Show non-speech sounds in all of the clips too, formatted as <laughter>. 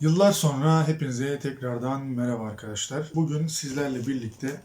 Yıllar sonra hepinize tekrardan merhaba arkadaşlar. Bugün sizlerle birlikte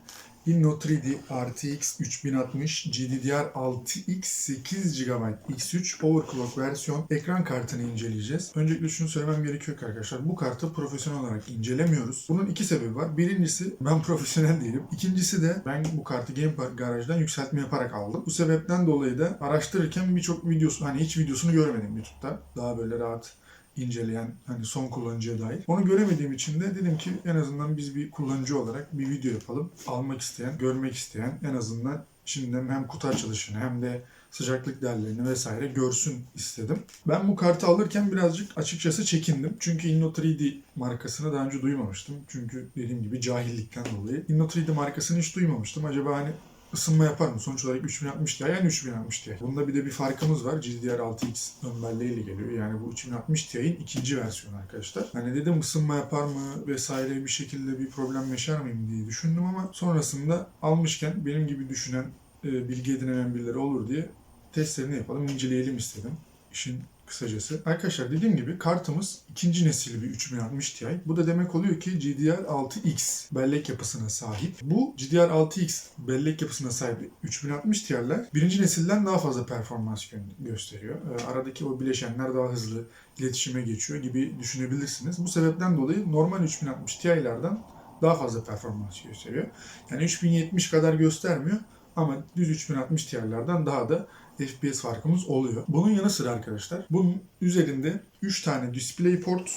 Inno 3D RTX 3060 GDDR6X 8 GB X3 Overclock versiyon ekran kartını inceleyeceğiz. Öncelikle şunu söylemem gerekiyor ki arkadaşlar bu kartı profesyonel olarak incelemiyoruz. Bunun iki sebebi var. Birincisi ben <laughs> profesyonel değilim. İkincisi de ben bu kartı Game Park garajdan yükseltme yaparak aldım. Bu sebepten dolayı da araştırırken birçok videosu hani hiç videosunu görmedim YouTube'da. Daha böyle rahat inceleyen hani son kullanıcıya dair. Onu göremediğim için de dedim ki en azından biz bir kullanıcı olarak bir video yapalım. Almak isteyen, görmek isteyen en azından şimdiden hem kutu açılışını hem de sıcaklık değerlerini vesaire görsün istedim. Ben bu kartı alırken birazcık açıkçası çekindim. Çünkü Inno 3D markasını daha önce duymamıştım. Çünkü dediğim gibi cahillikten dolayı. Inno 3D markasını hiç duymamıştım. Acaba hani ısınma yapar mı? Sonuç olarak 3060 Ti yani 3060 Ti. Bunda bir de bir farkımız var. GDDR6X ön belleğiyle geliyor. Yani bu 3060 Ti'nin ikinci versiyonu arkadaşlar. Hani dedim ısınma yapar mı vesaire bir şekilde bir problem yaşar mıyım diye düşündüm ama sonrasında almışken benim gibi düşünen, e, bilgi edinemeyen birileri olur diye testlerini yapalım, inceleyelim istedim. İşin kısacası. Arkadaşlar dediğim gibi kartımız ikinci nesil bir 3060 Ti. Bu da demek oluyor ki GDDR6X bellek yapısına sahip. Bu GDDR6X bellek yapısına sahip 3060 Ti'ler birinci nesilden daha fazla performans gö- gösteriyor. Ee, Aradaki o bileşenler daha hızlı iletişime geçiyor gibi düşünebilirsiniz. Bu sebepten dolayı normal 3060 Ti'lerden daha fazla performans gösteriyor. Yani 3070 kadar göstermiyor ama düz 3060 Ti'lerden daha da FPS farkımız oluyor. Bunun yanı sıra arkadaşlar bunun üzerinde 3 tane DisplayPort,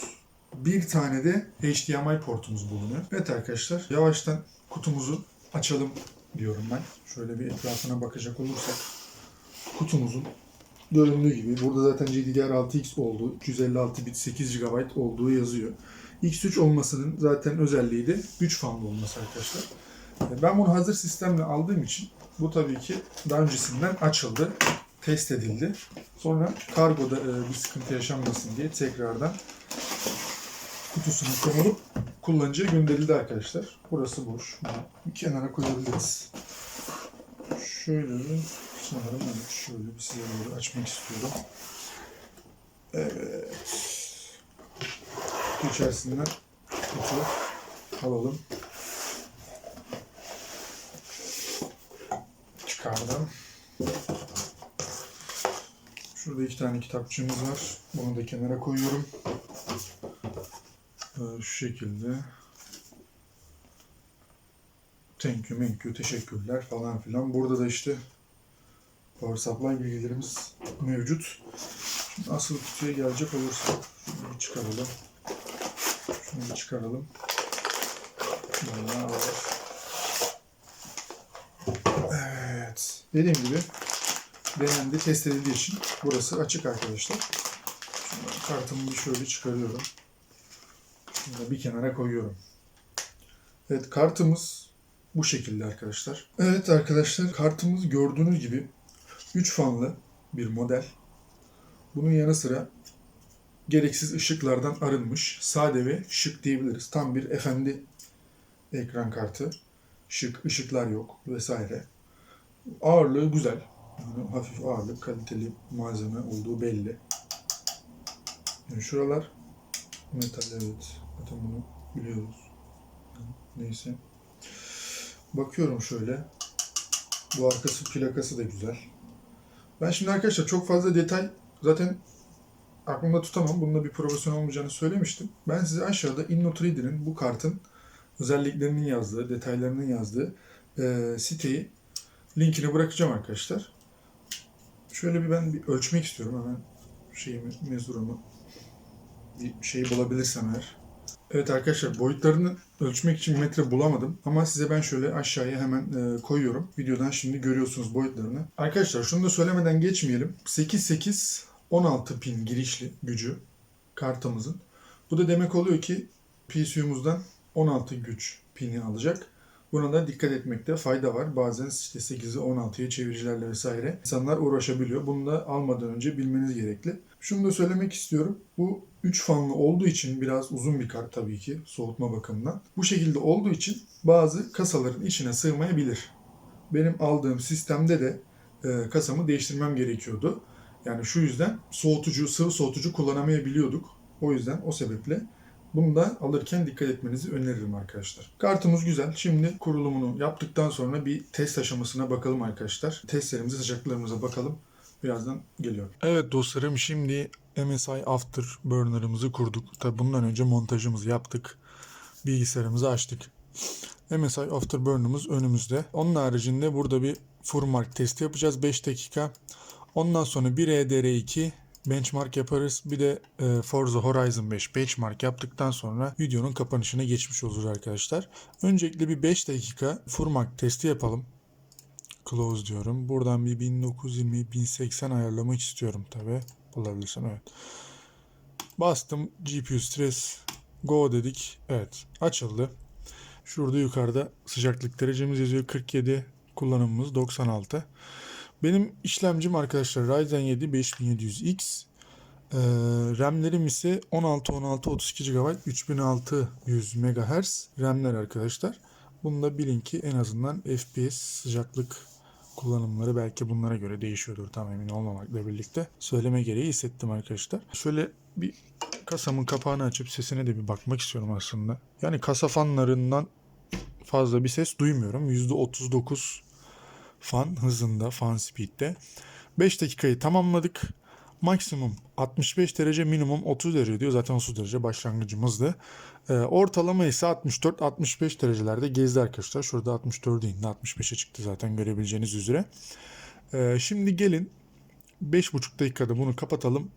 bir tane de HDMI portumuz bulunuyor. Evet arkadaşlar yavaştan kutumuzu açalım diyorum ben. Şöyle bir etrafına bakacak olursak kutumuzun göründüğü gibi burada zaten GDDR6X olduğu, 256 bit 8 GB olduğu yazıyor. X3 olmasının zaten özelliği de güç fanlı olması arkadaşlar. Ben bunu hazır sistemle aldığım için bu tabii ki daha öncesinden açıldı, test edildi. Sonra kargoda e, bir sıkıntı yaşanmasın diye tekrardan kutusuna konulup kullanıcıya gönderildi arkadaşlar. Burası boş. Bunu kenara koyabiliriz. Şöyle sanırım evet, şöyle bir size doğru açmak istiyorum. Evet. İçerisinden kutu alalım. Çıkardım. Şurada iki tane kitapçığımız var. Bunu da kenara koyuyorum. Ee, şu şekilde. Thank you, thank you, teşekkürler falan filan. Burada da işte power supply bilgilerimiz mevcut. Şimdi asıl kutuya gelecek olursa şunu bir çıkaralım. Şunu bir çıkaralım. Bayağı var. Evet. Dediğim gibi denendi, test edildiği için burası açık arkadaşlar. Şimdi kartımı bir şöyle çıkarıyorum. Da bir kenara koyuyorum. Evet kartımız bu şekilde arkadaşlar. Evet arkadaşlar kartımız gördüğünüz gibi 3 fanlı bir model. Bunun yanı sıra gereksiz ışıklardan arınmış, sade ve şık diyebiliriz. Tam bir efendi ekran kartı. Şık, ışıklar yok vesaire. Ağırlığı güzel. Yani hafif ağırlık, kaliteli malzeme olduğu belli. Yani şuralar metal evet. Zaten bunu biliyoruz. Yani neyse. Bakıyorum şöyle. Bu arkası plakası da güzel. Ben şimdi arkadaşlar çok fazla detay zaten aklımda tutamam. Bununla bir profesyonel olmayacağını söylemiştim. Ben size aşağıda Inno 3D'nin bu kartın özelliklerinin yazdığı, detaylarının yazdığı e, siteyi linkini bırakacağım arkadaşlar. Şöyle bir ben bir ölçmek istiyorum hemen şeyimi, mezurumu bir şey bulabilirsem eğer. Evet arkadaşlar boyutlarını ölçmek için metre bulamadım ama size ben şöyle aşağıya hemen e, koyuyorum. Videodan şimdi görüyorsunuz boyutlarını. Arkadaşlar şunu da söylemeden geçmeyelim. 8.8 16 pin girişli gücü kartımızın. Bu da demek oluyor ki PSU'muzdan 16 güç pini alacak. Buna da dikkat etmekte fayda var. Bazen işte 8'i 16'ya çeviricilerle vesaire insanlar uğraşabiliyor. Bunu da almadan önce bilmeniz gerekli. Şunu da söylemek istiyorum. Bu 3 fanlı olduğu için biraz uzun bir kart tabii ki soğutma bakımından. Bu şekilde olduğu için bazı kasaların içine sığmayabilir. Benim aldığım sistemde de e, kasamı değiştirmem gerekiyordu. Yani şu yüzden soğutucu, sıvı soğutucu kullanamayabiliyorduk. O yüzden o sebeple Bunu da alırken dikkat etmenizi öneririm arkadaşlar. Kartımız güzel. Şimdi kurulumunu yaptıktan sonra bir test aşamasına bakalım arkadaşlar. Testlerimize, sıcaklıklarımıza bakalım. Birazdan geliyorum. Evet dostlarım şimdi MSI Afterburner'ımızı kurduk. Tabi bundan önce montajımızı yaptık. Bilgisayarımızı açtık. MSI Afterburner'ımız önümüzde. Onun haricinde burada bir Furmark testi yapacağız 5 dakika. Ondan sonra bir E EDR2 benchmark yaparız. Bir de e, Forza Horizon 5 benchmark yaptıktan sonra videonun kapanışına geçmiş oluruz arkadaşlar. Öncelikle bir 5 dakika Furmark testi yapalım. Close diyorum. Buradan bir 1920 1080 ayarlamak istiyorum tabi. Bulabilirsem evet. Bastım GPU stres go dedik. Evet açıldı. Şurada yukarıda sıcaklık derecemiz yazıyor 47. Kullanımımız 96. Benim işlemcim arkadaşlar Ryzen 7 5700X. Ee, RAM'lerim ise 16 16 32 GB 3600 MHz RAM'ler arkadaşlar. Bunu da bilin ki en azından FPS sıcaklık kullanımları belki bunlara göre değişiyordur tam emin olmamakla birlikte. Söyleme gereği hissettim arkadaşlar. Şöyle bir kasamın kapağını açıp sesine de bir bakmak istiyorum aslında. Yani kasa fanlarından fazla bir ses duymuyorum. %39 fan hızında, fan speed'de. 5 dakikayı tamamladık. Maksimum 65 derece, minimum 30 derece diyor. Zaten 30 derece başlangıcımızdı. Ee, ortalama ise 64-65 derecelerde gezdi arkadaşlar. Şurada 64'e indi, 65'e çıktı zaten görebileceğiniz üzere. Ee, şimdi gelin 5,5 dakikada bunu kapatalım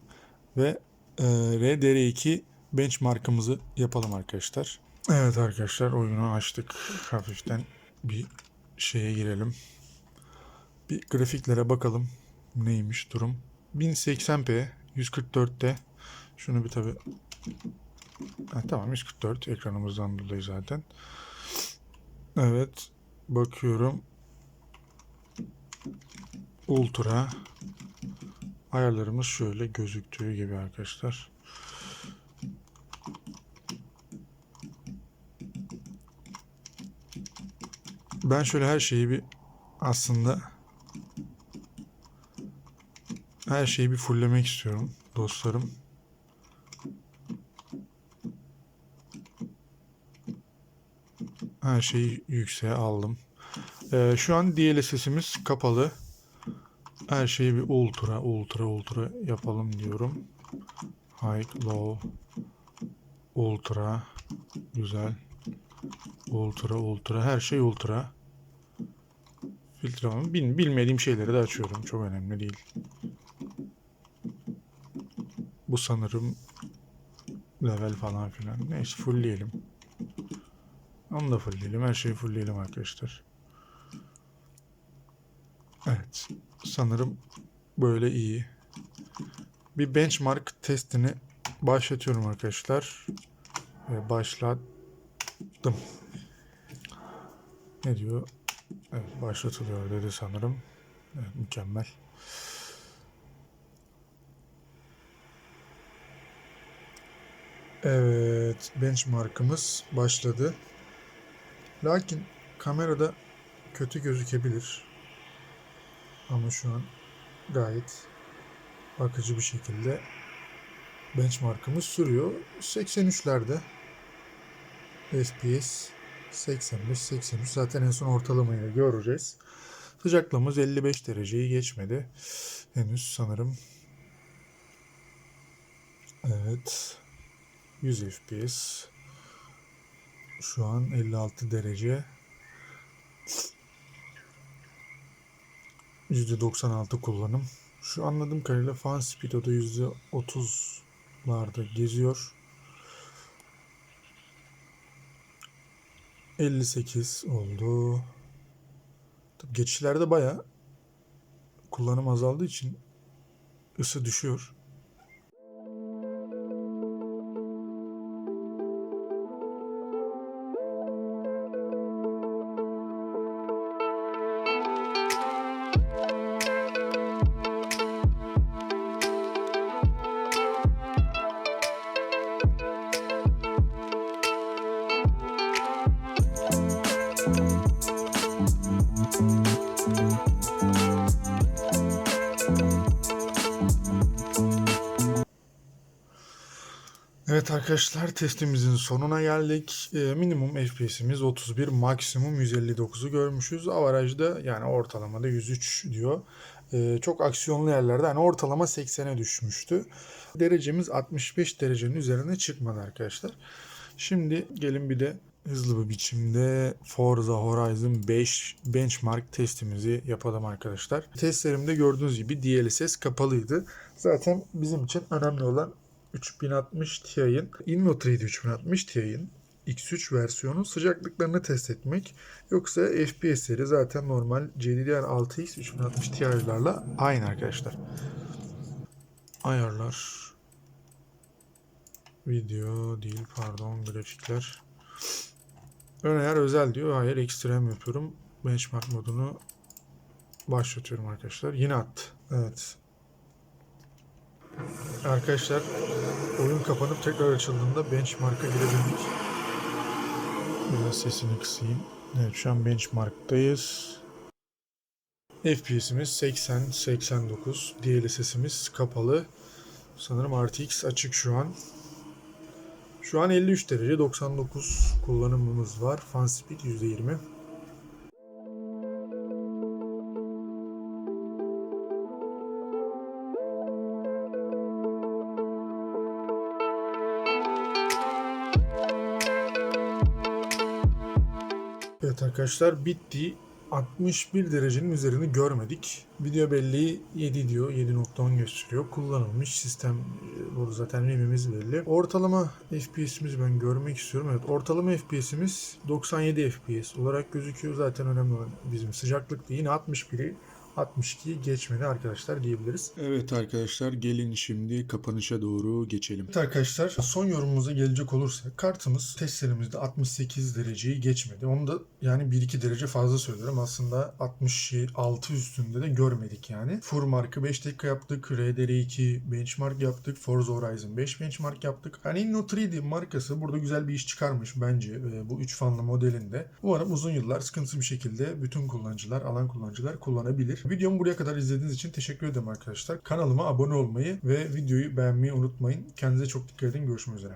ve e, RDR2 benchmark'ımızı yapalım arkadaşlar. Evet arkadaşlar oyunu açtık. Hafiften bir şeye girelim. Bir grafiklere bakalım. Neymiş durum? 1080p 144'te. Şunu bir tabi ha, tamam 144 ekranımızdan dolayı zaten. Evet bakıyorum. Ultra ayarlarımız şöyle gözüktüğü gibi arkadaşlar. Ben şöyle her şeyi bir aslında her şeyi bir fulllemek istiyorum dostlarım. Her şeyi yükseğe aldım. Ee, şu an DLSS'imiz kapalı. Her şeyi bir ultra ultra ultra yapalım diyorum. High, low, ultra, güzel. Ultra ultra her şey ultra. Filtre Bil, bilmediğim şeyleri de açıyorum. Çok önemli değil. Bu sanırım level falan filan. Neyse fullleyelim. Onu da fullleyelim. Her şeyi fullleyelim arkadaşlar. Evet. Sanırım böyle iyi. Bir benchmark testini başlatıyorum arkadaşlar. Ve başlattım. Ne diyor? Evet, başlatılıyor dedi sanırım. Evet, mükemmel. Evet, benchmark'ımız başladı. Lakin kamerada kötü gözükebilir. Ama şu an gayet akıcı bir şekilde benchmark'ımız sürüyor. 83'lerde FPS 85-83 zaten en son ortalamayı göreceğiz. Sıcaklığımız 55 dereceyi geçmedi. Henüz sanırım. Evet. 100 FPS. Şu an 56 derece. %96 kullanım. Şu anladığım kadarıyla fan speed o da %30'larda geziyor. 58 oldu. Tabii geçişlerde baya kullanım azaldığı için ısı düşüyor. Evet arkadaşlar testimizin sonuna geldik. Ee, minimum FPS'imiz 31, maksimum 159'u görmüşüz. Avarajda yani ortalamada 103 diyor. Ee, çok aksiyonlu yerlerde hani ortalama 80'e düşmüştü. Derecemiz 65 derecenin üzerine çıkmadı arkadaşlar. Şimdi gelin bir de hızlı bir biçimde Forza Horizon 5 benchmark testimizi yapalım arkadaşlar. Testlerimde gördüğünüz gibi DLSS kapalıydı. Zaten bizim için önemli olan 3060 Ti'nin Inno3D 3060 Ti'nin X3 versiyonu sıcaklıklarını test etmek. Yoksa FPS'leri zaten normal GDDR6X 3060 Ti'larla aynı arkadaşlar. Ayarlar. Video değil pardon grafikler. Ön ayar özel diyor. Hayır ekstrem yapıyorum. Benchmark modunu başlatıyorum arkadaşlar. Yine attı. Evet. Arkadaşlar oyun kapanıp tekrar açıldığında benchmark'a girebildik. Biraz sesini kısayım. Evet şu an benchmark'tayız. FPS'imiz 80-89. DLSS'imiz kapalı. Sanırım RTX açık şu an. Şu an 53 derece 99 kullanımımız var. Fan speed %20. Arkadaşlar bitti. 61 derecenin üzerini görmedik. Video belleği 7 diyor. 7.10 gösteriyor. Kullanılmış sistem e, burada zaten RAM'imiz belli. Ortalama FPS'imizi ben görmek istiyorum. Evet ortalama FPS'imiz 97 FPS olarak gözüküyor. Zaten önemli olan bizim sıcaklık değil. Yine 61'i 62'yi geçmedi arkadaşlar diyebiliriz. Evet arkadaşlar gelin şimdi kapanışa doğru geçelim. Evet arkadaşlar son yorumumuza gelecek olursak kartımız testlerimizde 68 dereceyi geçmedi. Onu da yani 1-2 derece fazla söylüyorum. Aslında 66 üstünde de görmedik yani. Fur markı 5 dakika yaptık. RDR2 benchmark yaptık. Forza Horizon 5 benchmark yaptık. Yani Inno 3D markası burada güzel bir iş çıkarmış bence e, bu 3 fanlı modelinde. Umarım uzun yıllar sıkıntısız bir şekilde bütün kullanıcılar, alan kullanıcılar kullanabilir. Videomu buraya kadar izlediğiniz için teşekkür ederim arkadaşlar. Kanalıma abone olmayı ve videoyu beğenmeyi unutmayın. Kendinize çok dikkat edin. Görüşmek üzere.